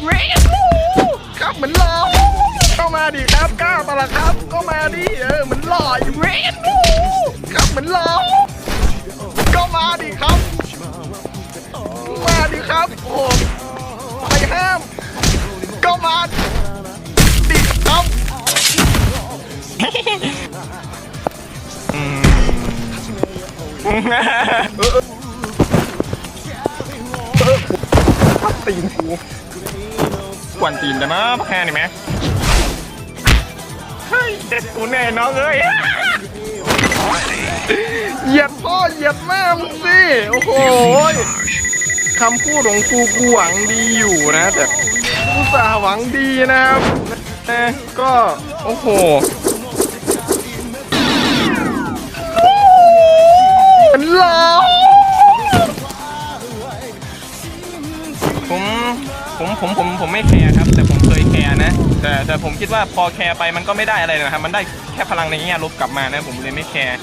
เรสครับเหมือนหล่อเข้ามาดิครับกล้าปะล่ะครับก็มาดิเออเหมือนหล่อเรสครับเหมือนหล่อก็มาดิครับ มาดิครับโอ้ใครห้าม ก็มาดิครับเอม ตีนกูกวนตีนได้มั้ยแค่นี้ไหมเฮ้ยเด็ดกูแน่น้องเอ้ยเหยียดพ่อเหยียดแม่มึงสิ โอ้โหคำพูดของกูกูหวังดีอยู่นะแต่กูสาห์หวังดีนะครับนะก็ โอ้โหเป็นหลอ ผมผมผมผมผมไม่แคร์ครับ แต่ผมเคยแคร์นะ แต่แต่ผมคิดว่าพอแคร์ไปมันก็ไม่ได้อะไรนะครับ มันได้แค่พลังในแง่ลบกลับมานะ ผมเลยไม่แคร์